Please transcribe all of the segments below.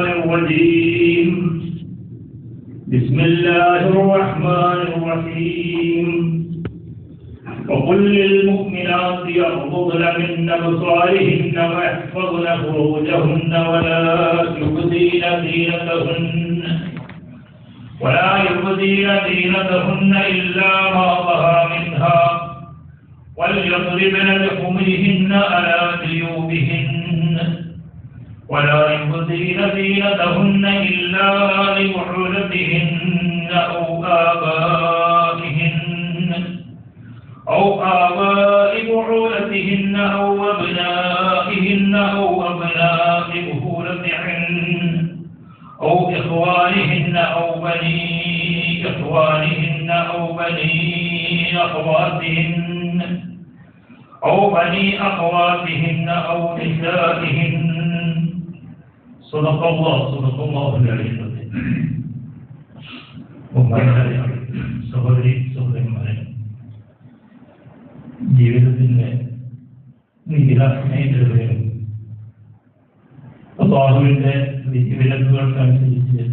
الرجيم. بسم الله الرحمن الرحيم. وقل للمؤمنات يغضضن من أبصارهن ويحفظن فروجهن ولا يبدين زينتهن. ولا يبدين زينتهن إلا ما ظهر منها. وليضربن بخمرهن على جيوبهن. ولا يبدين زينتهن إلا لبعولتهن أو آبائهن. أو آباء بعولتهن أو أبنائهن أو أبناء بهولتهن أو إخوانهن أو بني إخوانهن أو بني أخواتهن. أو بني أخواتهن أو نسائهن. صدق الله صدق الله العلي العظيم ബഹുമാനരായ സഹോദരി സഹോദരന്മാരെ ജീവിതത്തിന്റെ നീല മേഖലകളിലും അള്ളാഹുവിന്റെ വിധിവിലക്കുകൾക്കനുസരിച്ച്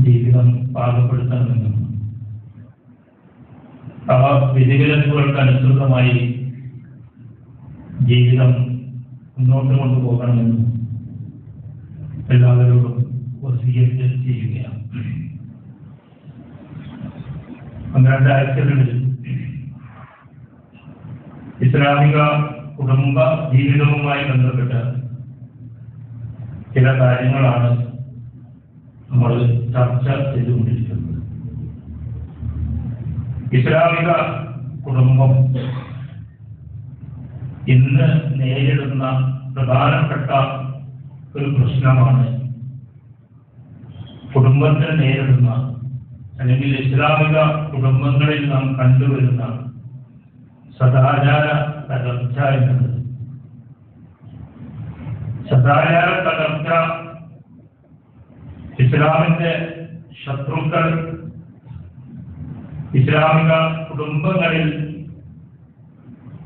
ജീവിതം പാകപ്പെടുത്തണമെന്നും ആ വിധിവിലക്കുകൾക്ക് അനുസൃതമായി ജീവിതം മുന്നോട്ട് കൊണ്ടുപോകണമെന്നും എല്ലാവരോടും വസീയത്ത് ചെയ്യുകയാണ്. പന്ത്രണ്ട് ആഴ്ചകളിൽ ഇസ്ലാമിക കുടുംബ ജീവിതവുമായി ബന്ധപ്പെട്ട ചില കാര്യങ്ങളാണ് നമ്മൾ ചർച്ച ചെയ്തുകൊണ്ടിരിക്കുന്നത്. ഇസ്ലാമിക കുടുംബം ഇന്ന് നേരിടുന്ന പ്രധാനപ്പെട്ട ഒരു പ്രശ്നമാണ്. കുടുംബത്തിന് നേരിടുന്ന അല്ലെങ്കിൽ ഇസ്ലാമിക കുടുംബങ്ങളിൽ നാം കണ്ടുവരുന്ന സദാചാര തകർച്ച എന്നത്. സദാചാര തകർച്ച ഇസ്ലാമിന്റെ ശത്രുക്കൾ ഇസ്ലാമിക കുടുംബങ്ങളിൽ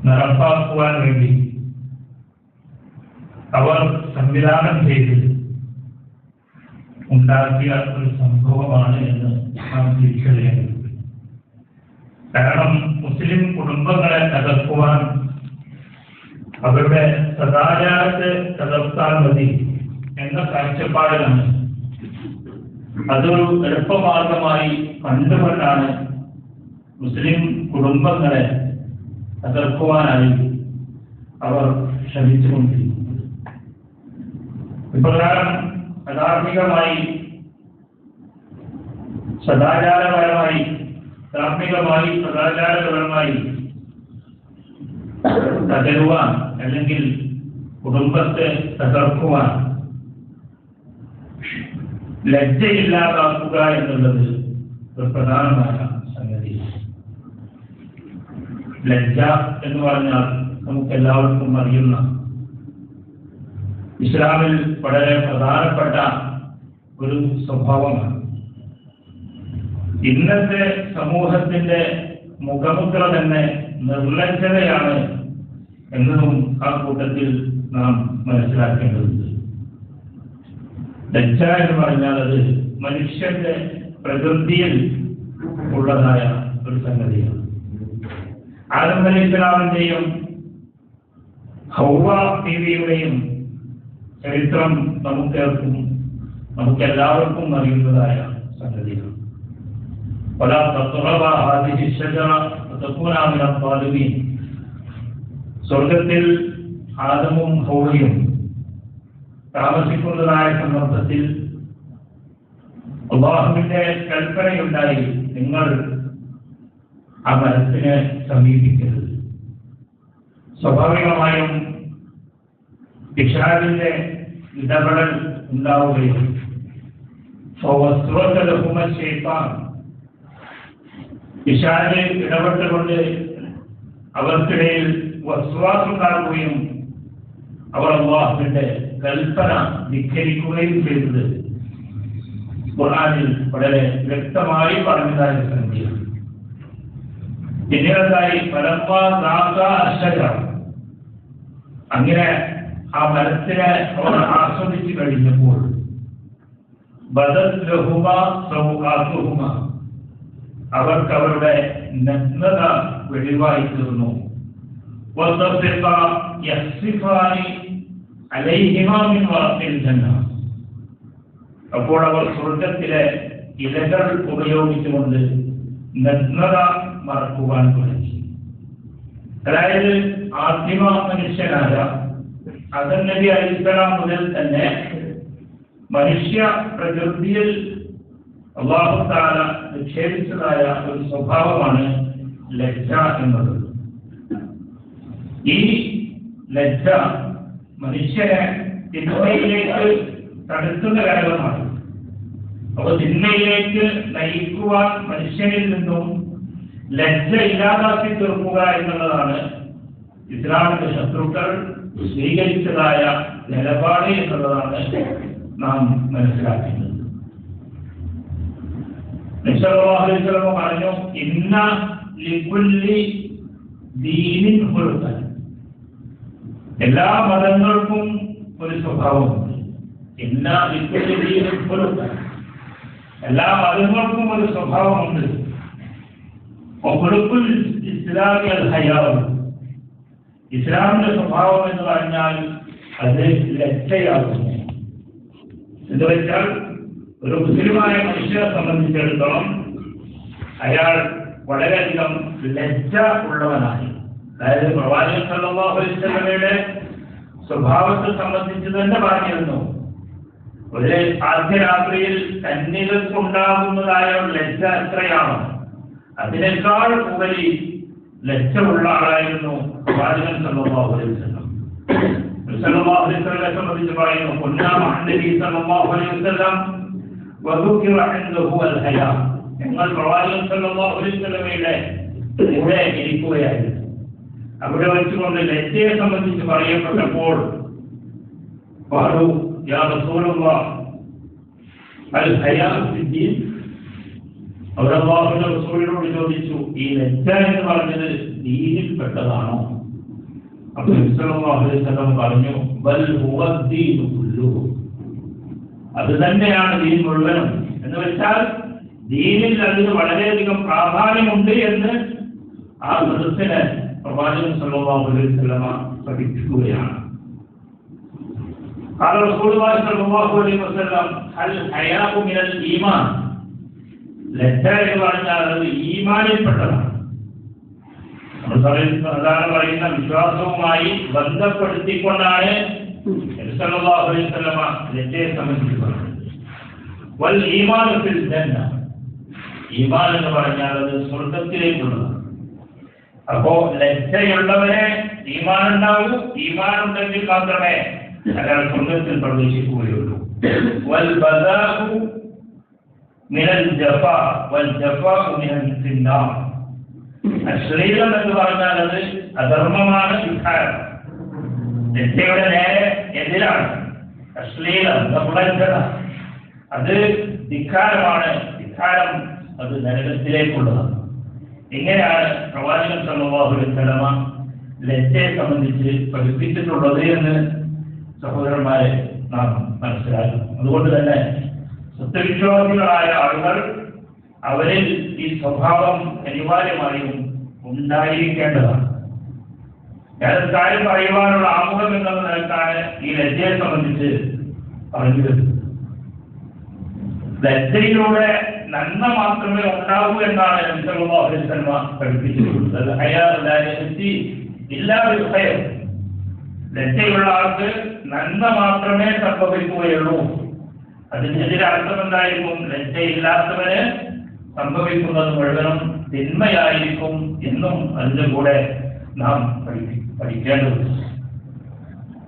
നടപ്പാക്കുവാൻ വേണ്ടി അവർ സംവിധാനം ചെയ്ത് ഉണ്ടാക്കിയ ഒരു സംഭവമാണ് എന്ന് നാം തിരിച്ചറിയേണ്ടത് കാരണം മുസ്ലിം കുടുംബങ്ങളെ തകർക്കുവാൻ അവരുടെ സദാചാരത്തെ തകർത്താൽ മതി എന്ന കാഴ്ചപ്പാടിലാണ്. അതൊരു എളുപ്പമാർഗമായി കണ്ടുകൊണ്ടാണ് മുസ്ലിം കുടുംബങ്ങളെ തകർക്കുവാനായി അവർ ശ്രമിച്ചുകൊണ്ടിരിക്കുന്നത്. ഇപ്രകാരം ധാർമ്മികമായി സദാചാരപരമായി ധാർമ്മികമായി സദാചാരപരമായി തകരുവാൻ അല്ലെങ്കിൽ കുടുംബത്തെ തകർക്കുവാൻ ലജ്ജയില്ലാതാക്കുക എന്നുള്ളത് ഒരു പ്രധാനമായ സംഗതി. ലജ്ജ എന്ന് പറഞ്ഞാൽ നമുക്ക് എല്ലാവർക്കും അറിയുന്ന ഇസ്ലാമിൽ വളരെ പ്രധാനപ്പെട്ട ഒരു സ്വഭാവമാണ്. ഇന്നത്തെ സമൂഹത്തിന്റെ മുഖമുദ്ര തന്നെ നിർലജ്ജതയാണ് എന്നതും ആ കൂട്ടത്തിൽ നാം മനസ്സിലാക്കേണ്ടതുണ്ട്. ലജ്ജ എന്ന് പറഞ്ഞാൽ അത് മനുഷ്യന്റെ പ്രകൃതിയിൽ ഉള്ളതായ ഒരു സംഗതിയാണ്. ആദം അലി ഇസ്ലാമിന്റെയും ഹൗവ ചരിത്രം നമുക്കേർക്കും നമുക്കെല്ലാവർക്കും അറിയുന്നതായ സംഗതിയാണ് പല തത്വീൻ സ്വർഗത്തിൽ ആദമും ഹോളിയും താമസിക്കുന്നതായ സന്ദർഭത്തിൽ അള്ളാഹുവിന്റെ കൽപ്പനയുണ്ടായി നിങ്ങൾ ആ മരത്തിനെ സമീപിക്കരുത്. സ്വാഭാവികമായും പിഷാദിന്റെ ഇടപെടൽ ഉണ്ടാവുകയും പിഷാദ് ഇടപെട്ടുകൊണ്ട് അവർക്കിടയിൽ വസ്വാസുണ്ടാകുകയും അവർ അള്ളാഹുവിന്റെ കൽപ്പന ധിഖരിക്കുകയും ചെയ്തത് ഖുർആാനിൽ വളരെ വ്യക്തമായി പറഞ്ഞതായ സംഖ്യ പിന്നീടത്തായി പരമ്പ അങ്ങനെ ആ മരത്തിനെ അവർ ആസ്വദിച്ചു കഴിഞ്ഞപ്പോൾ അവർക്ക് അവരുടെ നഗ്നത വെളിവായി തീർന്നു. അപ്പോൾ അവർ സ്വർഗത്തിലെ ഇലകൾ ഉപയോഗിച്ചുകൊണ്ട് നഗ്നത മറക്കുവാൻ തുടങ്ങി. അതായത് ആദ്യമ മനുഷ്യനായ അസൻ നബി അലിസ്ലാം മുതൽ തന്നെ മനുഷ്യ പ്രകൃതിയിൽ അള്ളാഹുത്താല നിക്ഷേപിച്ചതായ ഒരു സ്വഭാവമാണ് ലജ്ജ എന്നത്. ഈ ലജ്ജ മനുഷ്യനെ തിന്മയിലേക്ക് തടുക്കുന്ന ഘടകമാണ്. അപ്പൊ തിന്മയിലേക്ക് നയിക്കുവാൻ മനുഷ്യനിൽ നിന്നും ലജ്ജ ഇല്ലാതാക്കി തീർക്കുക എന്നുള്ളതാണ് ഇസ്ലാമിന്റെ ശത്രുക്കൾ സ്വീകരിച്ചതായ നിലപാട് എന്നുള്ളതാണ് നാം മനസ്സിലാക്കുന്നത് നിശ്ചലമ പറഞ്ഞു ഇന്ന ലിക്കുല്ലി ദീനിൻ ഹുറുക്കൻ എല്ലാ മതങ്ങൾക്കും ഒരു സ്വഭാവമുണ്ട്. ഇന്ന ലിക്കുല്ലി ദീനിൻ ഹുറുക്കൻ എല്ലാ മതങ്ങൾക്കും ഒരു സ്വഭാവമുണ്ട്. ഒഴുക്കുൽ ഇസ്ലാമിയ ഹയാവ് ഇസ്ലാമിന്റെ സ്വഭാവം എന്ന് പറഞ്ഞാൽ അത് ലജ്ജയാകുന്നു. എന്ന് വെച്ചാൽ ഒരു മുസ്ലിമായ മനുഷ്യനെ സംബന്ധിച്ചിടത്തോളം അയാൾ വളരെയധികം ലജ്ജ ഉള്ളവനായി അതായത് പ്രവാചകൻ സല്ലല്ലാഹു അലൈഹി വസല്ലമയുടെ സ്വഭാവത്തെ സംബന്ധിച്ച് തന്നെ പറഞ്ഞിരുന്നു ഒരു ആദ്യ രാത്രിയിൽ തന്നിലുണ്ടാകുന്നതായ ലജ്ജ എത്രയാണോ അതിനേക്കാൾ ഉപരി ലജ്ജ ഉള്ള ആളായിരുന്നു പ്രവാചകൻ സല്ലല്ലാഹു അലൈഹി വസല്ലം സല്ലല്ലാഹു അലൈഹി വസല്ലമയെ സംബന്ധിച്ച് പറയുന്നു കുന്നാ മഹന്നബി സല്ലല്ലാഹു അലൈഹി വസല്ലം വദുകിറ ഇൻദഹു അൽ ഹയാ ഞങ്ങൾ പ്രവാചകൻ സല്ലല്ലാഹു അലൈഹി വസല്ലമയുടെ കൂടെ ഇരിക്കുകയായിരുന്നു അവിടെ വെച്ചുകൊണ്ട് ലജ്ജയെ സംബന്ധിച്ച് പറയപ്പെട്ടപ്പോൾ പാടു യാ റസൂലുള്ളാഹ് അൽ ഹയാ ഫിദ്ദീൻ അവർ അള്ളാഹുവിന്റെ റസൂലിനോട് ചോദിച്ചു ഈ ലജ്ജ എന്ന് പറഞ്ഞത് ദീനിൽപ്പെട്ടതാണോ അപ്പോൾ ഇസ്ലാം പറഞ്ഞു ബൽ ഹുവ ദീനു കുല്ലുഹു അത് തന്നെയാണ് ദീൻ മുഴുവനും എന്ന് വെച്ചാൽ ദീനിൽ അതിന് വളരെയധികം പ്രാധാന്യമുണ്ട് എന്ന് ആ മൃതത്തിന് പ്രവാചകൻ സല്ലല്ലാഹു അലൈഹി വസല്ലമ പഠിപ്പിക്കുകയാണ് قال رسول الله صلى الله عليه وسلم الحياء من الإيمان ലജ്ജ എന്ന് പറഞ്ഞാൽ അത് ഈമാനിൽപ്പെട്ടതാണ്. നമ്മൾ അതാണ് പറയുന്ന വിശ്വാസവുമായി ബന്ധപ്പെടുത്തിക്കൊണ്ടാണ് ലജ്ജയെ സംബന്ധിച്ച് പറഞ്ഞത് വൽ ഈമാനു ഫിൽ ജന്ന. ഈമാൻ എന്ന് പറഞ്ഞാൽ അത് സ്വർഗത്തിലേക്കുള്ളതാണ് അപ്പോ ലജ്ജയുള്ളവരെ ഈമാൻ ഉണ്ടാവൂ ഈമാൻ ഉണ്ടെങ്കിൽ മാത്രമേ അയാൾ സ്വർഗത്തിൽ പ്രവേശിക്കുകയുള്ളൂ. വൽ ബദാഹു മിനൽ ജഫ വൽ ജഫ മിനൽ സിന്നാർ അശ്ലീലം എന്ന് പറഞ്ഞാൽ അത് അധർമ്മമാണ് വികാരം ലജ്ജയുടെ നേരെ എതിരാണ് അശ്ലീലം നിർലജ്ജത അത് ധിക്കാരമാണ് ധിക്കാരം അത് നരകത്തിലേക്കുള്ളതാണ്. ഇങ്ങനെയാണ് പ്രവാചകൻ സല്ലല്ലാഹു അലൈഹി വസല്ലമ ലജ്ജയെ സംബന്ധിച്ച് പഠിപ്പിച്ചിട്ടുള്ളത് എന്ന് സഹോദരന്മാരെ നാം മനസ്സിലാക്കണം. അതുകൊണ്ട് തന്നെ സത്യവിശ്വാസികളായ ആളുകൾ അവരിൽ ഈ സ്വഭാവം അനിവാര്യമായും ഉണ്ടായിരിക്കേണ്ടതാണ്. ഞാൻ കാര്യം പറയുവാനുള്ള ആമുഖം എന്നുള്ള നിലക്കാണ് ഈ ലജ്ജയെ സംബന്ധിച്ച് പറഞ്ഞു വരുന്നത് ലജ്ജയിലൂടെ നന്മ മാത്രമേ ഉണ്ടാവൂ എന്നാണ് നബിസല്ലാഹുലിസ്ലമ പഠിപ്പിച്ചിട്ടുള്ളത് ഇല്ലാതൊരു ഭയം ലജ്ജയുള്ള ആൾക്ക് നന്മ മാത്രമേ സംഭവിക്കുകയുള്ളൂ. അതിനെതിരെ അർത്ഥം എന്തായിരിക്കും? ലജ്ജയില്ലാത്തവന് സംഭവിക്കുന്നത് മുഴുവനും തിന്മയായിരിക്കും എന്നും അതിന്റെ കൂടെ നാം പഠിക്കേണ്ടതുണ്ട്.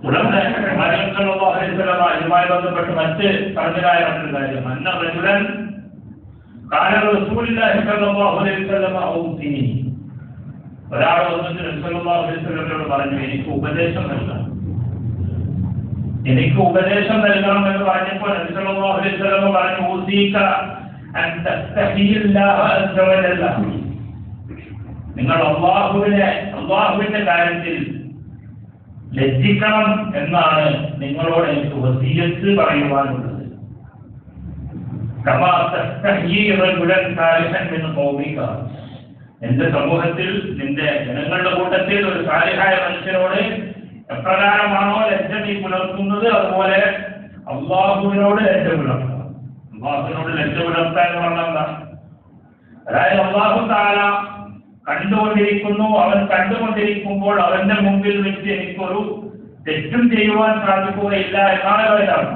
തുടർന്ന് അതുമായി ബന്ധപ്പെട്ട് മറ്റ് പറഞ്ഞതായ മറ്റൊരു അന്ന അലൈഹി പറഞ്ഞു എനിക്ക് ഉപദേശം നൽകണം എനിക്ക് ഉപദേശം നൽകണം എന്ന് പറഞ്ഞപ്പോൾ വസല്ലം പറഞ്ഞു നിങ്ങൾ അള്ളാഹുവിനെ അള്ളാഹുവിന്റെ കാര്യത്തിൽ ലജ്ജിക്കണം എന്നാണ് നിങ്ങളോട് എനിക്ക് വസീയത്ത് പറയുവാനുള്ളത്. എന്റെ സമൂഹത്തിൽ നിന്റെ ജനങ്ങളുടെ കൂട്ടത്തിൽ ഒരു സാലിഹായ മനുഷ്യനോട് എപ്രകാരമാണോ ലജ്ജ നീ പുലർത്തുന്നത്? അതുപോലെ അള്ളാഹുവിനോട് ലജ്ജ പുലർത്തുക. അള്ളാഹുവിനോട് ലജ്ജ പുലർത്തുക എന്ന് പറഞ്ഞാൽ എന്താ? അതായത് അള്ളാഹു താല കണ്ടുകൊണ്ടിരിക്കുന്നു. അവൻ കണ്ടുകൊണ്ടിരിക്കുമ്പോൾ അവന്റെ മുമ്പിൽ വെച്ച് എനിക്കൊരു തെറ്റും ചെയ്യുവാൻ സാധിക്കുകയില്ല എന്നാണ് അവരാണ്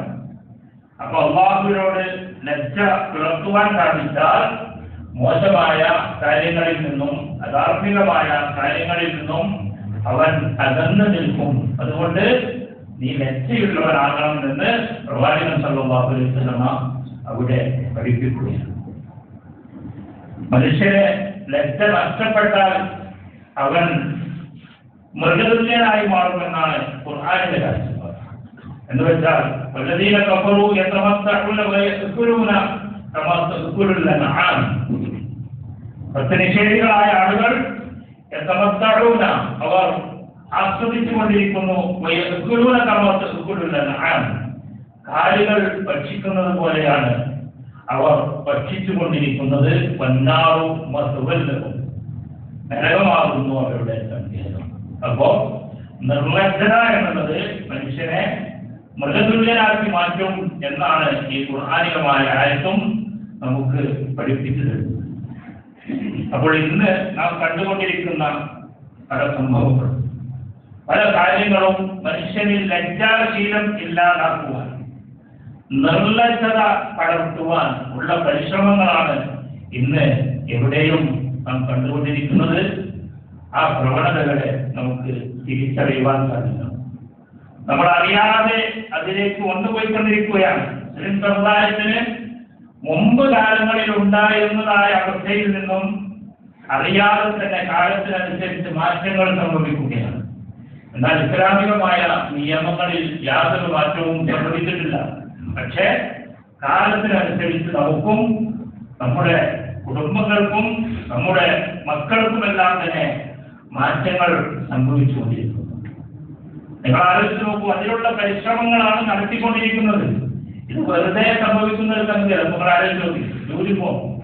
അപ്പൊ അള്ളാഹുവിനോട് ലജ്ജ പുലർത്തുവാൻ സാധിച്ചാൽ മോശമായ കാര്യങ്ങളിൽ നിന്നും അധാർമികമായ കാര്യങ്ങളിൽ നിന്നും അവൻ തകർന്നു നിൽക്കും. അതുകൊണ്ട് നീ മെച്ചയുള്ളവരാകണമെന്ന് പ്രവാചകൻ വസല്ലമ അവിടെ പഠിപ്പിക്കുകയാണ്. മനുഷ്യരെ ലജ്ജ നഷ്ടപ്പെട്ടാൽ അവൻ മൃഗതുല്യനായി മാറുമെന്നാണ് ഖുർആാനിന്റെ കാഴ്ചപ്പാട്. എന്ന് വെച്ചാൽ വല്ലതീന കഫറു അൻആം. സത്യനിഷേധികളായ ആളുകൾ അവർ ആസ്വദിച്ചുകൊണ്ടിരിക്കുന്നു. കാലുകൾ ഭക്ഷിക്കുന്നത് പോലെയാണ് അവർ ഭക്ഷിച്ചുകൊണ്ടിരിക്കുന്നത്. പന്നാറും നരകമാകുന്നു അവരുടെ സങ്കേതം അപ്പോ നിർലജ്ജത എന്നുള്ളത് മനുഷ്യനെ മൃഗതുല്യനാക്കി മാറ്റും എന്നാണ് ഈ ഖുർആാനികമായ ആയത്തും നമുക്ക് പഠിപ്പിച്ചു തരുന്നത്. അപ്പോൾ ഇന്ന് നാം കണ്ടുകൊണ്ടിരിക്കുന്ന പല സംഭവങ്ങളും പല കാര്യങ്ങളും മനുഷ്യനിൽ ലജ്ജാശീലം ഇല്ലാതാക്കുവാൻ നിർലജ്ജത പടർത്തുവാൻ ഉള്ള പരിശ്രമങ്ങളാണ് ഇന്ന് എവിടെയും നാം കണ്ടുകൊണ്ടിരിക്കുന്നത്. ആ പ്രവണതകളെ നമുക്ക് തിരിച്ചറിയുവാൻ സാധിക്കണം നമ്മൾ അറിയാതെ അതിലേക്ക് കൊണ്ടുപോയിക്കൊണ്ടിരിക്കുകയാണ് മുസ്ലിം സമുദായത്തിന് മുമ്പ് കാലങ്ങളിൽ ഉണ്ടായിരുന്നതായ അവസ്ഥയിൽ നിന്നും അറിയാതെ തന്നെ കാലത്തിനനുസരിച്ച് മാറ്റങ്ങൾ സംഭവിക്കുകയാണ്. എന്നാൽ ഇസ്ലാമികമായ നിയമങ്ങളിൽ യാതൊരു മാറ്റവും സംഭവിച്ചിട്ടില്ല. പക്ഷേ കാലത്തിനനുസരിച്ച് നമുക്കും നമ്മുടെ കുടുംബങ്ങൾക്കും നമ്മുടെ മക്കൾക്കുമെല്ലാം തന്നെ മാറ്റങ്ങൾ സംഭവിച്ചുകൊണ്ടിരിക്കുന്നു. നിങ്ങൾ ആലോചിച്ച് നോക്കൂ അതിനുള്ള പരിശ്രമങ്ങളാണ് നടത്തിക്കൊണ്ടിരിക്കുന്നത്. വെറുതെ സംഭവിക്കുന്ന ഒരു സംഖ്യയാണ് നിങ്ങൾ ആലോചിച്ച് യൂണിഫോം.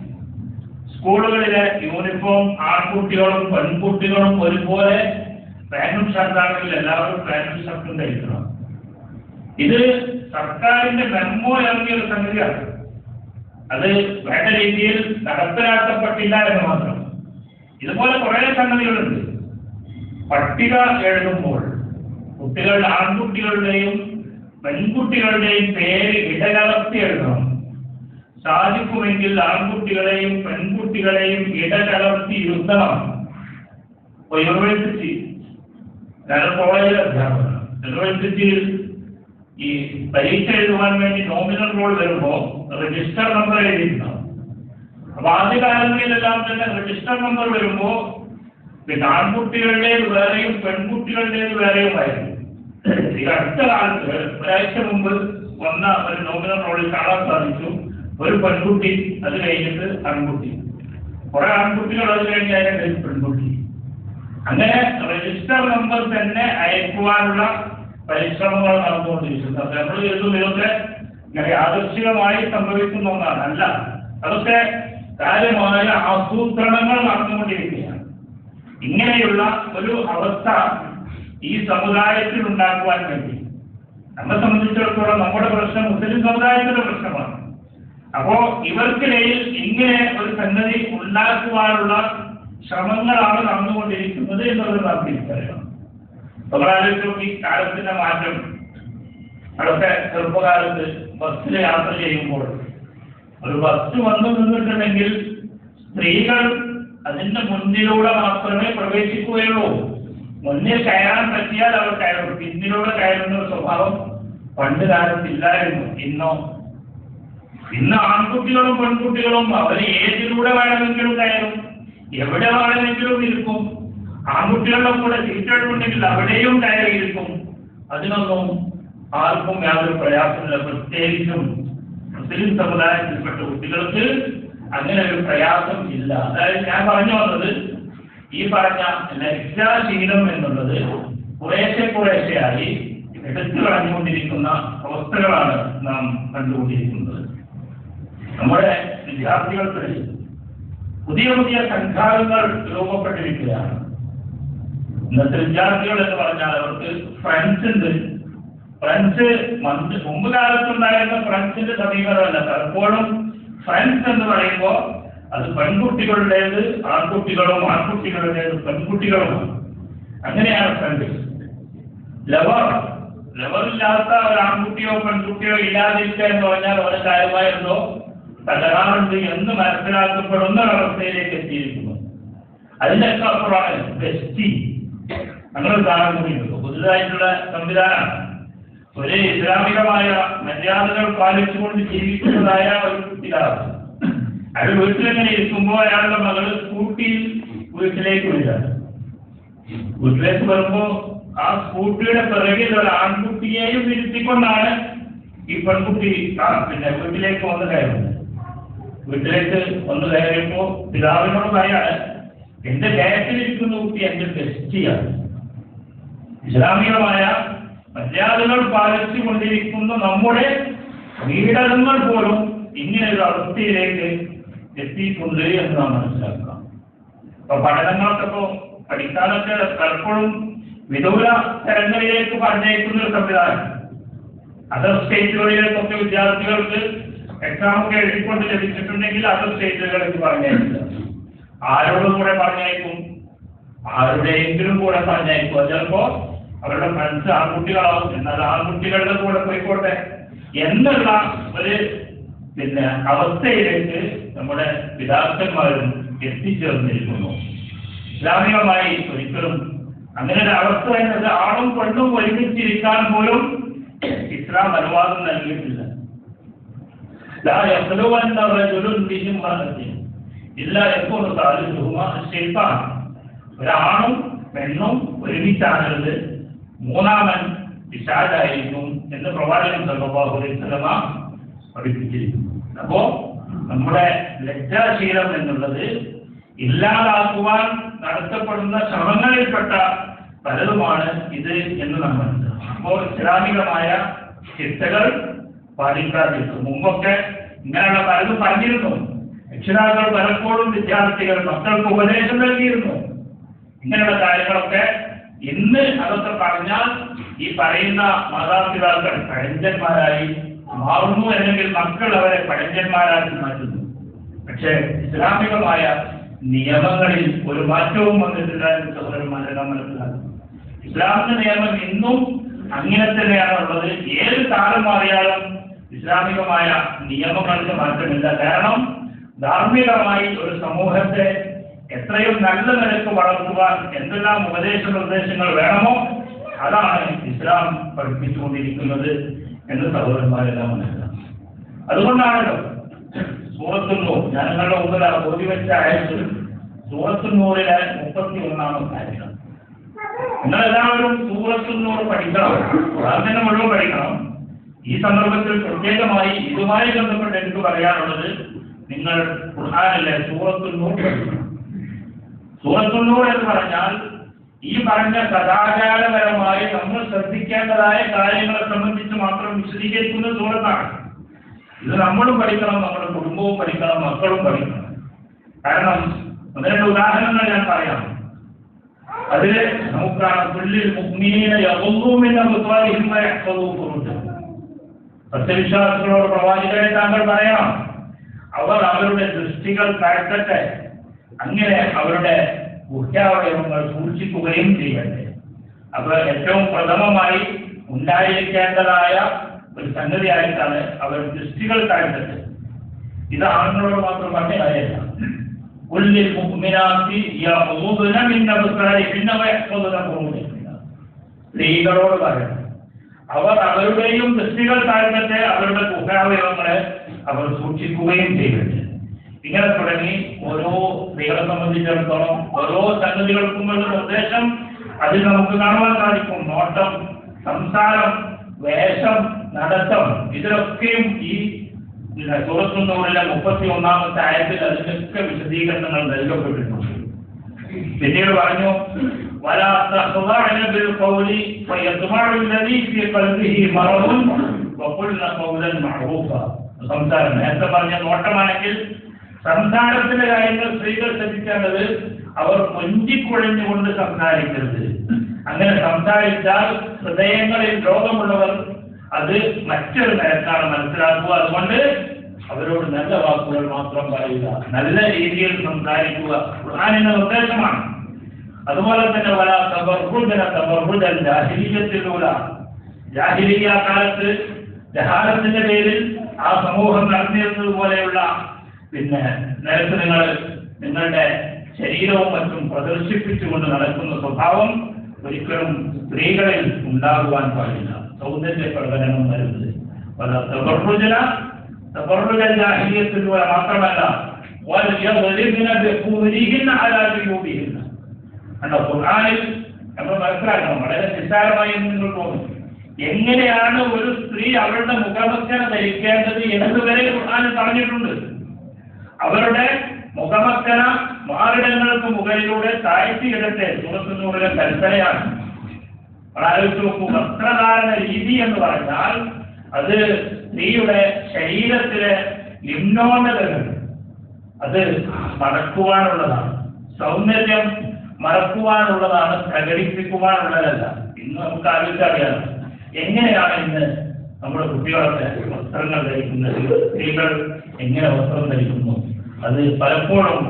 സ്കൂളുകളിലെ യൂണിഫോം ആൺകുട്ടികളും പെൺകുട്ടികളും ഒരുപോലെ പാന്റും ഷർട്ടാണെങ്കിൽ എല്ലാവരും പാന്റും ഷർട്ടും ധരിക്കണം. ഇത് സർക്കാരിന്റെ മെമ്മോ ഇറങ്ങിയ ഒരു സംഗതിയാണ്. അത് വേണ്ട രീതിയിൽ നടപ്പിലാക്കപ്പെട്ടില്ല എന്ന് മാത്രം. ഇതുപോലെ കുറെ സംഗതികളുണ്ട്. പട്ടിക എഴുതുമ്പോൾ കുട്ടികൾ ആൺകുട്ടികളുടെയും പെൺകുട്ടികളുടെയും പേര് ഇടകലർത്തി എഴുതണം സാധിക്കുമെങ്കിൽ ആൺകുട്ടികളെയും പെൺകുട്ടികളെയും ഇടകലർത്തി ഇപ്പൊ യൂണിവേഴ്സിറ്റി ഞാൻ കോളേജിൽ യൂണിവേഴ്സിറ്റിയിൽ ഈ പരീക്ഷ എഴുതുവാൻ വേണ്ടി നോമിനൽ റോൾ വരുമ്പോൾ രജിസ്റ്റർ നമ്പർ എഴുതിയിട്ടുണ്ടാവും. അപ്പൊ ആദ്യ കാലങ്ങളിലെല്ലാം തന്നെ രജിസ്റ്റർ നമ്പർ വരുമ്പോ പിന്നെ ആൺകുട്ടികളുടേത് വേറെയും പെൺകുട്ടികളുടേത് വേറെയുമായിരുന്നു. ഈ അടുത്ത കാലത്ത് ഒരാഴ്ച മുമ്പ് വന്ന ഒരു നോമിനൽ റോളിൽ കാണാൻ സാധിച്ചു. ഒരു പെൺകുട്ടി അത് കഴിഞ്ഞിട്ട് ആൺകുട്ടി. കുറെ ആൺകുട്ടികൾ അത് കഴിഞ്ഞ് പെൺകുട്ടി. അങ്ങനെ രജിസ്റ്റർ നമ്പർ തന്നെ അയക്കുവാനുള്ള പരിശ്രമങ്ങൾ നടന്നുകൊണ്ടിരിക്കുന്നത് നമ്മൾ എഴുതും ഇതൊക്കെ ഇങ്ങനെ ആദർശികമായി സംഭവിക്കുന്ന ഒന്നാണ്. അല്ല അതൊക്കെ കാര്യമായ ആസൂത്രണങ്ങൾ നടന്നുകൊണ്ടിരിക്കുകയാണ്. ഇങ്ങനെയുള്ള ഒരു അവസ്ഥ ഈ സമുദായത്തിൽ ഉണ്ടാക്കുവാൻ വേണ്ടി. നമ്മെ സംബന്ധിച്ചിടത്തോളം നമ്മുടെ പ്രശ്നം മുസ്ലിം സമുദായത്തിന്റെ പ്രശ്നമാണ്. അപ്പോ ഇവർക്കിടയിൽ ഇങ്ങനെ ഒരു സംഗതി ഉണ്ടാക്കുവാനുള്ള ശ്രമങ്ങളാണ് നടന്നുകൊണ്ടിരിക്കുന്നത് എന്നുള്ളത് നാം തിരിച്ചറിയണം. ഈ കാലത്തിന്റെ മാറ്റം അടുത്ത ചെറുപ്പകാലത്ത് ബസ്സിൽ യാത്ര ചെയ്യുമ്പോൾ ഒരു ബസ് വന്നു നിന്നിട്ടുണ്ടെങ്കിൽ സ്ത്രീകൾ അതിന്റെ മുന്നിലൂടെ മാത്രമേ പ്രവേശിക്കുകയുള്ളൂ. മുന്നിൽ കയറാൻ പറ്റിയാൽ അവർ കയറും. പിന്നിലൂടെ കയറുന്ന സ്വഭാവം പണ്ട് കാലത്തില്ലായിരുന്നു ഇന്നോ? ഇന്ന് ആൺകുട്ടികളും പെൺകുട്ടികളും അവർ ഏതിലൂടെ വേണമെങ്കിലും കയറും. എവിടെ വേണമെങ്കിലും ഇരിക്കും. ആൺകുട്ടികളുടെ കൂടെ സീറ്റുകളുണ്ടെങ്കിൽ അവിടെയും കയറിയിരിക്കും അതിനൊന്നും ആർക്കും യാതൊരു പ്രയാസമില്ല പ്രത്യേകിച്ചും മുസ്ലിം സമുദായത്തിൽപ്പെട്ട കുട്ടികൾക്ക് അങ്ങനെ ഒരു പ്രയാസം ഇല്ല. അതായത് ഞാൻ പറഞ്ഞു വന്നത് ഈ പറഞ്ഞ ലജ്ജാശീലം എന്നുള്ളത് കുറേശ്ശെ കുറേശ്ശെയായി എടുത്തു കളഞ്ഞുകൊണ്ടിരിക്കുന്ന അവസ്ഥകളാണ് നാം കണ്ടുകൊണ്ടിരിക്കുന്നത്. നമ്മുടെ വിദ്യാർത്ഥികൾക്കിടയിൽ പുതിയ പുതിയ സംഘാതങ്ങൾ രൂപപ്പെട്ടിരിക്കുകയാണ്. ഇന്നത്തെ വിദ്യാർത്ഥികൾ എന്ന് പറഞ്ഞാൽ അവർക്ക് ഫ്രണ്ട്സ് ഉണ്ട്. ഫ്രണ്ട്സ് മുമ്പ് കാലത്തുണ്ടായിരുന്ന ഫ്രണ്ട്സിന്റെ സമീപനമല്ല. പലപ്പോഴും ഫ്രണ്ട്സ് എന്ന് പറയുമ്പോൾ അത് പെൺകുട്ടികളുടേത് ആൺകുട്ടികളും ആൺകുട്ടികളുടേത് പെൺകുട്ടികളുമാണ്. അങ്ങനെയാണ് ഫ്രണ്ട് ലവർ ലവറില്ലാത്ത ഒരു ആൺകുട്ടിയോ പെൺകുട്ടിയോ ഇല്ലാതിരിക്കുക എന്ന് പറഞ്ഞാൽ ഒരു കാര്യമായിരുന്നോ തകരാറുണ്ട് എന്ന് മനസ്സിലാക്കപ്പെടുന്ന ഒരവസ്ഥയിലേക്ക് എത്തിയിരിക്കുന്നു. അതിനൊക്കെ അപ്പുറമാണ് ബെസ്റ്റി അങ്ങനെ കാണാൻ കൂടിയുണ്ട് പുതുതായിട്ടുള്ള സംവിധാനമാണ്. ഒരു ഇസ്ലാമികമായ മര്യാദകൾ പാലിച്ചുകൊണ്ട് ജീവിക്കുന്നതായ ഒരു പിതാവ് അയാൾ വീട്ടിലെങ്ങനെ ഇരിക്കുമ്പോൾ അയാളുടെ മകൾ സ്കൂട്ടിയിൽ വീട്ടിലേക്ക് വരികയാണ് വീട്ടിലേക്ക് വരുമ്പോ ആ സ്കൂട്ടിയുടെ പിറകിൽ ഒരു ആൺകുട്ടിയെയും ഇരുത്തിക്കൊണ്ടാണ് ഈ പെൺകുട്ടി ആ പിന്നെ വീട്ടിലേക്ക് വന്ന് കയറുന്നത്. വീട്ടിലേക്ക് വന്ന് കയറിയപ്പോ പിതാവിനോട് പറയാണ് എന്റെ ബാക്കിലിരിക്കുന്ന കുട്ടി എന്റെ ബെസ്റ്റിയാണ് ഇസ്ലാമികമായ മര്യാദകൾ പാലിച്ചു കൊണ്ടിരിക്കുന്ന നമ്മുടെ വീടകങ്ങൾ പോലും ഇങ്ങനെ ഒരു അവസ്ഥയിലേക്ക് എത്തിയിട്ടുണ്ട് എന്ന് നാം മനസ്സിലാക്കാം അപ്പൊ പഠനങ്ങളൊക്കെ ഇപ്പോ പഠിക്കാനൊക്കെ പലപ്പോഴും വിദൂര സ്ഥലങ്ങളിലേക്ക് പറഞ്ഞേക്കുന്ന ഒരു സംവിധാനം. അതർ സ്റ്റേറ്റുകളിലേക്കൊക്കെ വിദ്യാർത്ഥികൾക്ക് എക്സാം ഒക്കെ എഴുതിക്കൊണ്ട് ലഭിച്ചിട്ടുണ്ടെങ്കിൽ അതർ സ്റ്റേറ്റുകളിലേക്ക് പറഞ്ഞയക്കില്ല ആരോടും കൂടെ പറഞ്ഞേക്കും ആരുടെയെങ്കിലും കൂടെ പറഞ്ഞേക്കും ചിലപ്പോ അവരുടെ ഫ്രണ്ട്സ് ആൺകുട്ടികളാവും. എന്നാൽ ആൺകുട്ടികളുടെ കൂടെ പോയിക്കോട്ടെ. എന്നുള്ള ഒരു പിന്നെ അവസ്ഥയിലേക്ക് നമ്മുടെ പിതാക്കന്മാരും എത്തിച്ചേർന്നിരിക്കുന്നു. ഇസ്ലാമികമായി ഒരിക്കലും അങ്ങനെ ഒരു അവസ്ഥ എന്നത് ആളും കൊണ്ടും ഒരുമിച്ചിരിക്കാൻ പോലും ഇസ്ലാം അനുവാദം നൽകിയിട്ടില്ല. ഒരാണും പെണ്ണും ഒരുമിച്ചാണത് മൂന്നാമൻ വിശാലായിരിക്കും എന്ന് പ്രവാചകൻ സല്ലല്ലാഹു അലൈഹി പഠിപ്പിച്ചിരിക്കുന്നു. അപ്പോ നമ്മുടെ ലജ്ജാശീലം എന്നുള്ളത് ഇല്ലാതാക്കുവാൻ നടത്തപ്പെടുന്ന ശ്രമങ്ങളിൽപ്പെട്ട പലതുമാണ് ഇത് എന്ന് നമ്മൾ അപ്പോൾ ഇസ്ലാമികമായ ചിട്ടകൾ പാലിക്കാതിരിക്കും. മുമ്പൊക്കെ ഇങ്ങനെയുള്ള പലതും പറഞ്ഞിരുന്നു. രക്ഷിതാക്കൾ പലപ്പോഴും വിദ്യാർത്ഥികൾ മക്കൾക്ക് ഉപദേശം നൽകിയിരുന്നു. ഇങ്ങനെയുള്ള കാര്യങ്ങളൊക്കെ ഇന്ന് അതൊക്കെ പറഞ്ഞാൽ ഈ പറയുന്ന മാതാപിതാക്കൾ പഴഞ്ചന്മാരായി മാറുന്നു അല്ലെങ്കിൽ മക്കൾ അവരെ പഴഞ്ചന്മാരാക്കി മാറ്റുന്നു. പക്ഷേ ഇസ്ലാമികമായ നിയമങ്ങളിൽ ഒരു മാറ്റവും വന്നിട്ടില്ല എന്ന് സഹോദരന്മാരെ നാം മനസ്സിലാക്കുന്നു. ഇസ്ലാമിക നിയമം ഇന്നും അങ്ങനെ തന്നെയാണ് ഉള്ളത്. ഏത് കാലം മാറിയാലും ഇസ്ലാമികമായ നിയമങ്ങൾക്ക് മാറ്റമില്ല. കാരണം ധാർമ്മികമായി ഒരു സമൂഹത്തെ എത്രയും നല്ല നിലയ്ക്ക് വളർത്തുവാൻ എന്തെല്ലാം ഉപദേശ നിർദ്ദേശങ്ങൾ വേണമോ അതാണ് ഇസ്ലാം പഠിപ്പിച്ചുകൊണ്ടിരിക്കുന്നത്. എന്ന് സഹോദരന്മാരെല്ലാം മനസ്സിലാക്കും അതുകൊണ്ടാണല്ലോ സൂറത്തുന്നൂർ ഞാൻ നിങ്ങളുടെ മുമ്പിൽ ഓതി വെച്ച ആയത്തിൽ സൂറത്തുന്നൂറിലെ മുപ്പത്തി ഒന്നാമത്തെ നിങ്ങൾ എല്ലാവരും സൂറത്തുന്നൂർ പഠിക്കണം. മുഴുവൻ പഠിക്കണം. ഈ സന്ദർഭത്തിൽ പ്രത്യേകമായി ഇതുമായി ബന്ധപ്പെട്ട് എനിക്ക് പറയാനുള്ളത് നിങ്ങൾ ഖുർആാനിലെ സൂറത്തുന്നൂർ പഠിക്കണം. സൂറത്തുന്നൂർ എന്ന് പറഞ്ഞാൽ ഈ പറഞ്ഞ സദാചാരപരമായി നമ്മൾ ശ്രദ്ധിക്കേണ്ടതായ കാര്യങ്ങളെ സംബന്ധിച്ച് മാത്രം വിശദീകരിക്കുന്ന സൂറത്താണ്. ഇത് നമ്മളും പഠിക്കണം നമ്മുടെ കുടുംബവും പഠിക്കണം മക്കളും പഠിക്കണം. കാരണം ഒന്ന് ഉദാഹരണങ്ങൾ ഞാൻ പറയാം. അതിൽ നമുക്കാണ് മുസ്വാഹിമയുണ്ട് സത്യവിശ്വാസികളോട് പ്രവാചകരെ താങ്കൾ പറയാം അവർ അവരുടെ ദൃഷ്ടികൾ താഴ്ത്തട്ടെ അങ്ങനെ അവരുടെ ഗുഹ്യാവയവങ്ങൾ സൂക്ഷിക്കുകയും ചെയ്യട്ടെ. അപ്പൊ ഏറ്റവും പ്രഥമമായി ഉണ്ടായിരിക്കേണ്ടതായ ഒരു സംഗതിയായിട്ടാണ് അവർ ദൃഷ്ടികൾ താഴ്ത്തട്ടെ ഇത് ആണുങ്ങളോട് മാത്രം പറഞ്ഞ കാര്യമല്ല. സ്ത്രീകളോട് പറയണം. അവർ അവരുടെയും ദൃഷ്ടികൾ താഴ്ന്നിട്ട് അവരുടെ ഗുഹാവയവങ്ങളെ അവർ സൂക്ഷിക്കുകയും ചെയ്യട്ടെ. ഇങ്ങനെ തുടങ്ങി ഓരോ സ്ത്രീകളെ സംബന്ധിച്ചിടത്തോളം ഓരോ സംഗതികൾക്കും ഒരു നിർദ്ദേശം അതിൽ നമുക്ക് കാണുവാൻ സാധിക്കും നോട്ടം സംസാരം വേഷം നടത്തം ഇതിലൊക്കെയും ഈ സൂറത്തുന്നൂറിലെ മുപ്പത്തി ഒന്നാമത്തെ ആയത്തിൽ അതിനൊക്കെ വിശദീകരണങ്ങൾ നൽകപ്പെട്ടിട്ടുണ്ട് പിന്നീട് പറഞ്ഞു ولا تخضعن بالقول فيطمع الذي في قلبه مرض وقلن قولا معروفا സംസാരം നേരത്തെ പറഞ്ഞ നോട്ടമാണെങ്കിൽ സംസാരത്തിന്റെ കാര്യങ്ങൾ സ്ത്രീകൾ ശ്രദ്ധിക്കേണ്ടത് അവർ കൊഞ്ചിക്കുഴഞ്ഞുകൊണ്ട് സംസാരിക്കരുത്. അങ്ങനെ സംസാരിച്ചാൽ ഹൃദയങ്ങളിൽ രോഗമുള്ളവർ അത് മറ്റൊരു നിരക്കാണ് മനസ്സിലാക്കുക. അതുകൊണ്ട് അവരോട് നല്ല വാക്കുകൾ മാത്രം പറയുക. നല്ല രീതിയിൽ സംസാരിക്കുക. ഖുർആാനിന്റെ നിർദ്ദേശമാണ്. അതുപോലെ തന്നെ വല തബർഹുദന തബർഹുദൻ ജാഹിലിയത്തിലൂല ജാഹിലിയ കാലത്ത് ജഹാലത്തിന്റെ പേരിൽ ആ സമൂഹം നടന്നിരുന്നത് പോലെയുള്ള പിന്നെ നേരത്തെ നിങ്ങൾ നിങ്ങളുടെ ശരീരവും മറ്റും പ്രദർശിപ്പിച്ചുകൊണ്ട് നടക്കുന്ന സ്വഭാവം ഒരിക്കലും സ്ത്രീകളിൽ ഉണ്ടാകുവാൻ പാടില്ല. സൗന്ദര്യ പ്രകടനം വരുന്നത്. പല തബറുജല തബറുജ മാത്രമല്ല മനസ്സിലാക്കണം വളരെ നിസ്സാരമായി നിങ്ങൾ തോന്നും എങ്ങനെയാണ് ഒരു സ്ത്രീ അവരുടെ മുഖവസ്കരം ധരിക്കേണ്ടത് എന്നതുവരെ ഖുർആാനിൽ പറഞ്ഞിട്ടുണ്ട്. അവരുടെ മുഖമക്കന മാറിടങ്ങൾക്ക് മുകളിലൂടെ താഴ്ത്തിയിടട്ടെ സൂറത്തുനൂറിലെ കൽപ്പനയാണ്. ആലോചിച്ച് നോക്കൂ വസ്ത്രധാരണ രീതി എന്ന് പറഞ്ഞാൽ അത് സ്ത്രീയുടെ ശരീരത്തിലെ നിമ്നോന്നതകൾ അത് മടക്കുവാനുള്ളതാണ് സൗന്ദര്യം മറക്കുവാനുള്ളതാണ് പ്രകടിപ്പിക്കുവാനുള്ളതല്ല. ഇന്ന് നമുക്ക് ആലോചിച്ചറിയാം എങ്ങനെയാണ് ഇന്ന് നമ്മുടെ കുട്ടികളൊക്കെ വസ്ത്രങ്ങൾ ധരിക്കുന്നത്? സ്ത്രീകൾ എങ്ങനെ വസ്ത്രം ധരിക്കുന്നു? അത് പലപ്പോഴും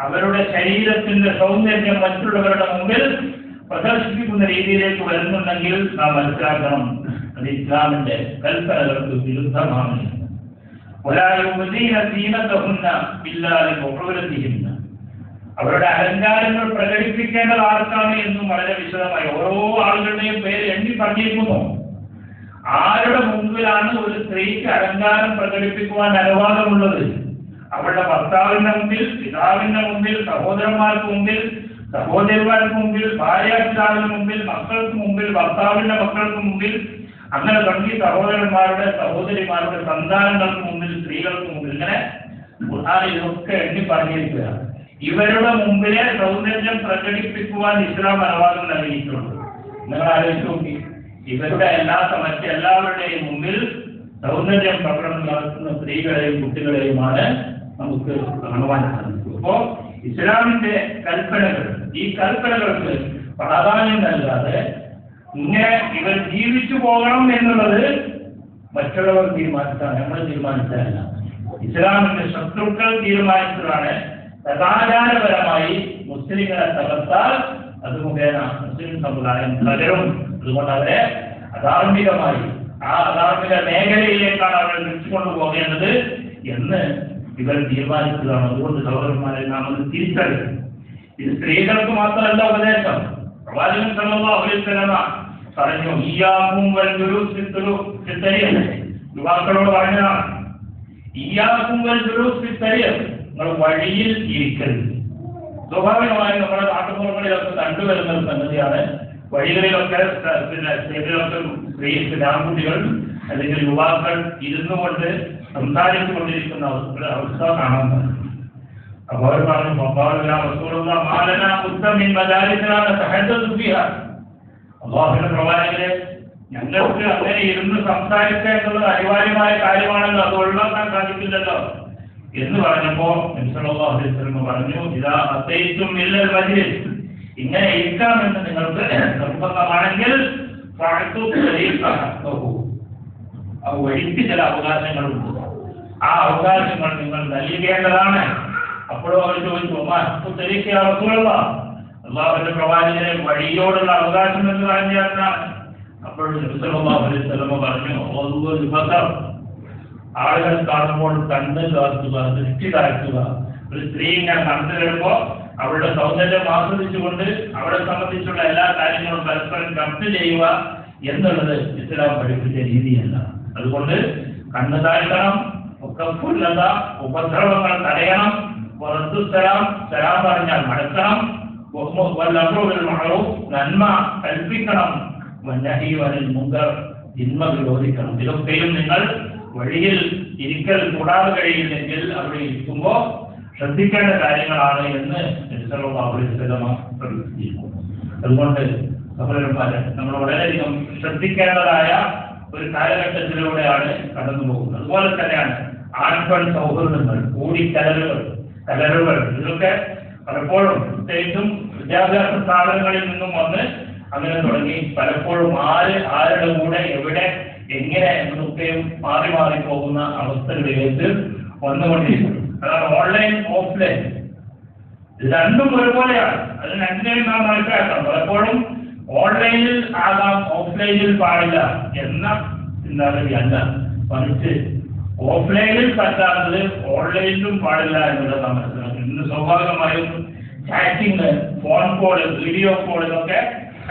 അവരുടെ ശരീരത്തിന്റെ സൗന്ദര്യം മറ്റുള്ളവരുടെ മുമ്പിൽ പ്രദർശിപ്പിക്കുന്ന രീതിയിലേക്ക് വരുന്നുണ്ടെങ്കിൽ നാം മനസ്സിലാക്കണം അത് ഇസ്ലാമിന്റെ കൽപ്പനകൾക്ക് വിരുദ്ധമാണ് അവരുടെ അലങ്കാരങ്ങൾ പ്രകടിപ്പിക്കേണ്ടത് ആർക്കാണ് എന്നും വളരെ വിശദമായി ഓരോ ആളുകളുടെയും പേര് എണ്ണി പറഞ്ഞിരിക്കുന്നു. ആരുടെ മുമ്പിലാണ് ഒരു സ്ത്രീക്ക് അലങ്കാരം പ്രകടിപ്പിക്കുവാൻ അനുവാദമുള്ളത്? അവളുടെ ഭർത്താവിന്റെ മുമ്പിൽ പിതാവിന്റെ മുമ്പിൽ സഹോദരന്മാർക്ക് മുമ്പിൽ സഹോദരിമാർക്ക് മുമ്പിൽ ഭാര്യാപിതാവിന് മുമ്പിൽ മക്കൾക്ക് മുമ്പിൽ ഭർത്താവിന്റെ മക്കൾക്ക് മുമ്പിൽ അങ്ങനെ തുടങ്ങി സഹോദരന്മാരുടെ സഹോദരിമാരുടെ സന്താനങ്ങൾക്ക് മുമ്പിൽ സ്ത്രീകൾക്ക് മുമ്പിൽ. ഇങ്ങനെ ഇതൊക്കെ എണ്ണി പറഞ്ഞിരിക്കുക ഇവരുടെ മുമ്പിലെ സൗന്ദര്യം പ്രകടിപ്പിക്കുവാൻ ഇസ്ലാം അനുവാദം നൽകിയിട്ടുണ്ട് നിങ്ങൾ ആലോചിച്ച് നോക്കി. ഇവരുടെ അല്ലാത്ത മറ്റെല്ലാവരുടെയും മുമ്പിൽ സൗന്ദര്യം പ്രകടനം നടത്തുന്ന സ്ത്രീകളെയും കുട്ടികളെയുമാണ് നമുക്ക് കാണുവാൻ സാധിക്കും. അപ്പോ ഇസ്ലാമിന്റെ കൽപ്പനകൾ ഈ കൽപ്പനകൾക്ക് പ്രാധാന്യം നൽകാതെ ഇങ്ങനെ ഇവർ ജീവിച്ചു പോകണം എന്നുള്ളത് മറ്റുള്ളവർ തീരുമാനിച്ചാണ് നമ്മൾ തീരുമാനിച്ചതല്ല. ഇസ്ലാമിന്റെ ശത്രുക്കൾ തീരുമാനിച്ചതാണ്. സദാചാരപരമായി മുസ്ലിങ്ങളെ തകർത്താൽ അത് മുഖേന മുസ്ലിം സമുദായം തകരും. അതുകൊണ്ട് അവരെ അധാർമികമായി ആ അധാർമിക മേഖലയിലേക്കാണ് അവരെ വിളിച്ചുകൊണ്ടു കൊണ്ടുപോകേണ്ടത് എന്ന് ഇവർ തീരുമാനിച്ചതാണ്. അതുകൊണ്ട് സഹോദരന്മാരെല്ലാം അത് തിരിച്ചറിയും ഇത് സ്ത്രീകൾക്ക് മാത്രമല്ല ഉപദേശം. പ്രവാചകൻ വസല്ലമ പറഞ്ഞു ഇയ്യാകും വൽ ജുലൂസ് ഫിത്തരിയ യുവാക്കളോട് പറഞ്ഞതാണ് ഇയ്യാകും വൽ ജുലൂസ് ഫിത്തരിയ നിങ്ങൾ വഴിയിൽ ഇരിക്കരുത്. സ്വാഭാവികമായി നമ്മുടെ നാട്ടുപുറങ്ങളിലൊക്കെ കണ്ടുവരുന്ന ഒരു സംഗതിയാണ് വഴികളിലൊക്കെ പിന്നെ സ്ത്രീകളൊക്കെ സ്ത്രീ അല്ലെങ്കിൽ യുവാക്കൾ ഇരുന്നു കൊണ്ട് സംസാരിച്ചു കൊണ്ടിരിക്കുന്ന ഒരു അവസ്ഥ കാണാൻ പ്രവാചകരെ ഞങ്ങൾക്ക് അങ്ങനെ ഇരുന്ന് സംസാരിക്കേണ്ടത് അനിവാര്യമായ കാര്യമാണെന്ന് അത് ഒഴിവാക്കാൻ സാധിക്കില്ലല്ലോ. എന്ന് പറഞ്ഞപ്പോ പറഞ്ഞു ഇതാ അത്തേക്കും ഇല്ലൽ മജ്ലിസ്. ഇങ്ങനെ ഇരിക്കാമെന്ന് നിങ്ങൾക്ക് നിർബന്ധമാണെങ്കിൽ വഴിക്ക് ചില അവകാശങ്ങളുണ്ട്. ആ അവകാശങ്ങൾ നിങ്ങൾ നൽകേണ്ടതാണ്. അപ്പോഴും അവർ ചോദിച്ചു തെരീക്കുക അള്ളാഹുവിന്റെ പ്രവാചകനെ വഴിയോടുള്ള അവകാശം എന്ന് പറഞ്ഞാൽ അപ്പോഴും പറഞ്ഞു. ആളുകൾ കാണുമ്പോൾ കണ്ണ് കാക്കുക ദൃഷ്ടി കാക്കുക ഒരു സ്ത്രീ ഇങ്ങനെ കണ്ടു വരുമ്പോ അവളുടെ സൗന്ദര്യം ആസ്വദിച്ചുകൊണ്ട് അവരെ സംബന്ധിച്ചുള്ള എല്ലാ കാര്യങ്ങളും പരസ്പരം ചർച്ച ചെയ്യുക എന്നുള്ളത് ഇസ്ലാം പഠിപ്പിച്ച രീതിയല്ല. അതുകൊണ്ട് കണ്ണ് താഴ്ത്തണം ഒക്കെ ഫുല്ലത ഉപദ്രവങ്ങൾ തടയണം പുറത്തു തരാം തരാൻ പറഞ്ഞാൽ മടക്കണം. നന്മ കൽപ്പിക്കണം. വിരോധിക്കണം. ഇതൊക്കെയും നിങ്ങൾ വഴിയിൽ ഇരിക്കൽ കൂടാതെ കഴിയില്ലെങ്കിൽ അവിടെ ഇരിക്കുമ്പോ ശ്രദ്ധിക്കേണ്ട കാര്യങ്ങളാണ് എന്ന് അതുകൊണ്ട് നമ്മൾ വളരെയധികം ശ്രദ്ധിക്കേണ്ടതായ ഒരു കാലഘട്ടത്തിലൂടെയാണ് കടന്നു പോകുന്നത്. അതുപോലെ തന്നെയാണ് ആൺപെൺ സൗഹൃദങ്ങൾ കൂടിക്കലറുകൾ കലറുകൾ ഇതൊക്കെ പലപ്പോഴും പ്രത്യേകിച്ചും വിദ്യാഭ്യാസ സ്ഥാപനങ്ങളിൽ നിന്നും വന്ന് അങ്ങനെ തുടങ്ങി. പലപ്പോഴും ആര് ആരുടെ കൂടെ എവിടെ എങ്ങനെ എന്നൊക്കെയും മാറി മാറി പോകുന്ന അവസ്ഥകളിലേക്ക് വന്നുകൊണ്ടിരിക്കുന്നു. അതാണ് ഓൺലൈൻ ഓഫ്ലൈൻ. രണ്ടും ഒരുപോലെയാണ്. അത് രണ്ടിനെയും നാം മനസ്സിലാക്കണം പലപ്പോഴും ഓൺലൈനിൽ ആകാം ഓഫ്ലൈനിൽ പാടില്ല എന്ന ചിന്താഗതിയല്ല മറിച്ച് ഓഫ്ലൈനിൽ പറ്റാത്തത് ഓൺലൈനിലും പാടില്ല എന്നുള്ളത് നാം മനസ്സിലാക്കണം. ഇന്ന് സ്വാഭാവികമായും chatting phone call video call ഇതൊക്കെ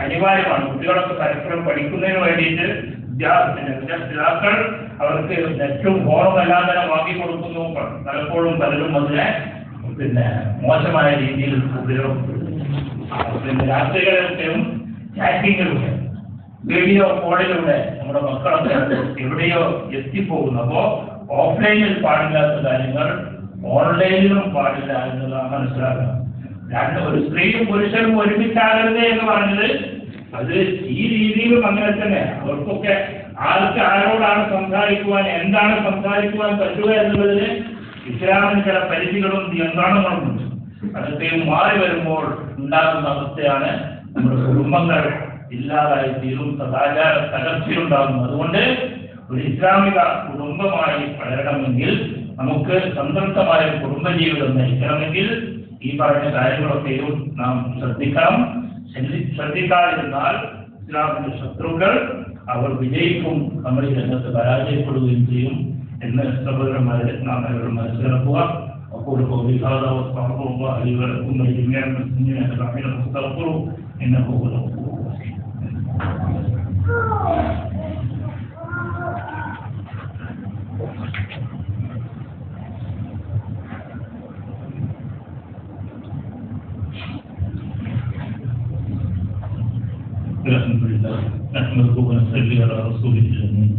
അനിവാര്യമാണ്. കുട്ടികളൊക്കെ പരസ്പരം പഠിക്കുന്നതിന് വേണ്ടിയിട്ട് വിദ്യാർത്ഥികൾ അവർക്ക് നെറ്റും ഫോണും എല്ലാം തന്നെ വാങ്ങി കൊടുക്കുന്നു. പലപ്പോഴും പലരും അതിനെ പിന്നെ മോശമായ രീതിയിൽ ഉപയോഗപ്പെടുത്തുന്നു. പിന്നെ രാത്രികളിലൊക്കെയും ചാറ്റിങ്ങിലൂടെ വീഡിയോ കോളിലൂടെ നമ്മുടെ മക്കളൊക്കെ എവിടെയോ എത്തിപ്പോകുന്നു. അപ്പോ ഓഫ്ലൈനിൽ പാടില്ലാത്ത കാര്യങ്ങൾ ഓൺലൈനിലും പാടില്ല എന്നുള്ളതാണ് മനസ്സിലാക്കുന്നത്. രണ്ട് ഒരു സ്ത്രീയും പുരുഷനും ഒരുമിച്ചാകരുത് എന്ന് പറഞ്ഞത് അത് ഈ രീതിയിലും അങ്ങനെ തന്നെ. അവർക്കൊക്കെ ആർക്ക് ആരോടാണ് സംസാരിക്കുവാൻ എന്താണ് സംസാരിക്കുവാൻ പറ്റുക എന്നുള്ളതിന് ഇസ്ലാമിന് ചില പരിധികളും നിയന്ത്രണങ്ങളും ഉണ്ട് അതൊക്കെ മാറി വരുമ്പോൾ ഉണ്ടാകുന്ന അവസ്ഥയാണ് നമ്മുടെ കുടുംബങ്ങൾ ഇല്ലാതായി തീരും സദാചാര തകർച്ചയുണ്ടാകുന്നു അതുകൊണ്ട് ഒരു ഇസ്ലാമിക കുടുംബമായി വളരണമെങ്കിൽ നമുക്ക് സംതൃപ്തമായ ഒരു കുടുംബജീവിതം നയിക്കണമെങ്കിൽ ഈ പറഞ്ഞ കാര്യങ്ങളൊക്കെയും നാം ശ്രദ്ധിക്കണം ശ്രദ്ധി- ശ്രദ്ധിക്കാതിരുന്നാൽ ഇസ്ലാമിന്റെ ശത്രുക്കൾ അവർ വിജയിക്കും നമ്മൾ ഈ രംഗത്ത് പരാജയപ്പെടുകയും ചെയ്യും എന്ന് സഹോദരന്മാരെ നാം അവരും മനസ്സിലാക്കുക أقول قولي هذا واستغفر الله لي ولكم ولجميع المسلمين أجمعين فاستغفروه إنه هو الغفور الحمد لله نحمده ونصلي على رسوله الأمين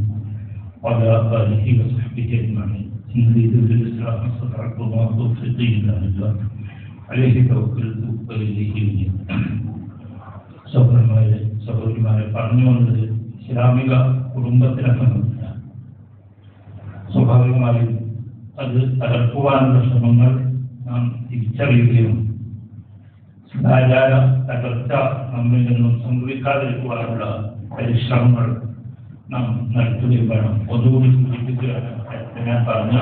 وعلى آله وصحبه أجمعين. إن أريد بالإسلام ما استطعت وما توفيقي إلا بالله عليه توكلت وإليه أنيب സഹോദരന്മാരെ സഹോദരിമാരെ പറഞ്ഞു വന്നത് ഇസ്ലാമിക സംബന്ധിച്ചാണ് സ്വാഭാവികമായും അത് തകർക്കുവാനുള്ള ശ്രമങ്ങൾ നാം തിരിച്ചറിയുകയും സദാചാര തകർച്ച നമ്മിൽ നിന്നും സംഭവിക്കാതിരിക്കുവാനുള്ള പരിശ്രമങ്ങൾ നാം നടത്തുകയും വേണം. ഒന്നുകൂടി സൂചിപ്പിക്കുകയാണ് ഞാൻ പറഞ്ഞ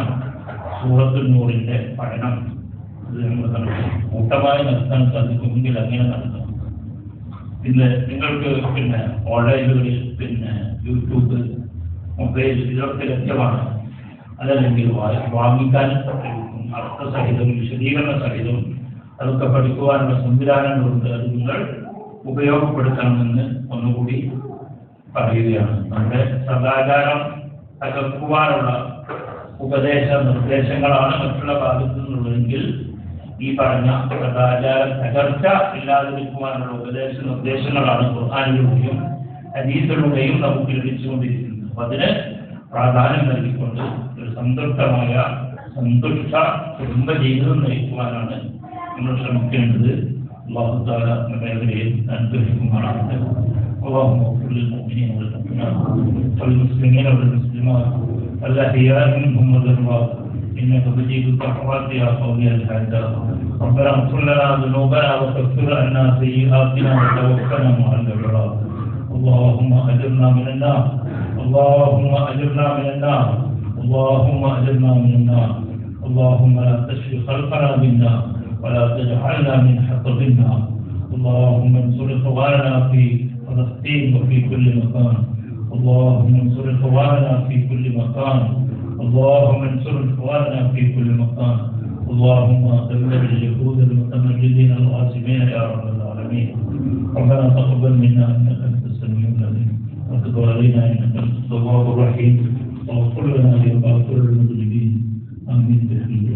സൂറത്തുൽ നൂറിന്റെ പഠനം ഇത് നമ്മൾ കണ്ടു. കൂട്ടമായി നടത്താൻ സാധിക്കുമെങ്കിൽ അങ്ങനെ നടത്തണം പിന്നെ നിങ്ങൾക്ക് പിന്നെ ഓൺലൈനുകളിൽ പിന്നെ യൂട്യൂബ് മൊബൈൽ ഇതൊക്കെ ലഭ്യമാണ്. അതല്ലെങ്കിൽ വാങ്ങിക്കാനും അർത്ഥസഹിതം വിശദീകരണ സഹിതം അതൊക്കെ പഠിക്കുവാനുള്ള സംവിധാനങ്ങളുണ്ട്. അത് നിങ്ങൾ ഉപയോഗപ്പെടുത്തണമെന്ന് ഒന്നുകൂടി പറയുകയാണ്. നമ്മുടെ സദാചാരം തകർക്കുവാനുള്ള ഉപദേശ നിർദ്ദേശങ്ങളാണ് മറ്റുള്ള ഭാഗത്തു നിന്നുള്ളതെങ്കിൽ ഈ പറഞ്ഞ സദാചാര തകർച്ച ഇല്ലാതിരിക്കുവാനുള്ള ഉപദേശ നിർദ്ദേശങ്ങളാണ് ഖുർആാനിലൂടെയും ഹദീസിലൂടെയും നമുക്ക് ലഭിച്ചുകൊണ്ടിരിക്കുന്നത് അപ്പൊ അതിന് പ്രാധാന്യം നൽകിക്കൊണ്ട് ഒരു സംതൃപ്തമായ സന്തുഷ്ട കുടുംബ ജീവിതം നയിക്കുവാനാണ് നമ്മൾ ശ്രമിക്കേണ്ടത് അള്ളാഹു താല മേഖലയിൽ അനുഗ്രഹിക്കുമാറാകട്ടെ اللهم اغفر للمؤمنين والمؤمنات والمسلمين والمسلمات الأحياء منهم والأموات إنك مجيب الدعوات يا قوي الحاجات ربنا اغفر لنا ذنوبنا وكفر عنا سيئاتنا وتوفنا مع الأبرار. اللهم أجرنا من النار. اللهم أجرنا من النار. اللهم أجرنا من النار. اللهم لا تشفي خلقنا بالنار ولا تجعلنا من حطب النار. اللهم انصر إخواننا في فلسطين وفي كل مكان. اللهم انصر إخواننا في كل مكان. اللهم انصر إخواننا في كل مكان اللهم دمر اليهود المتمردين الغاصبين يا رب العالمين. ربنا تقبل منا إنك أنت السميع العليم. وتب علينا إنك أنت التواب الرحيم. واغفر لنا يا غافر المذنبين. آمين. الراحمين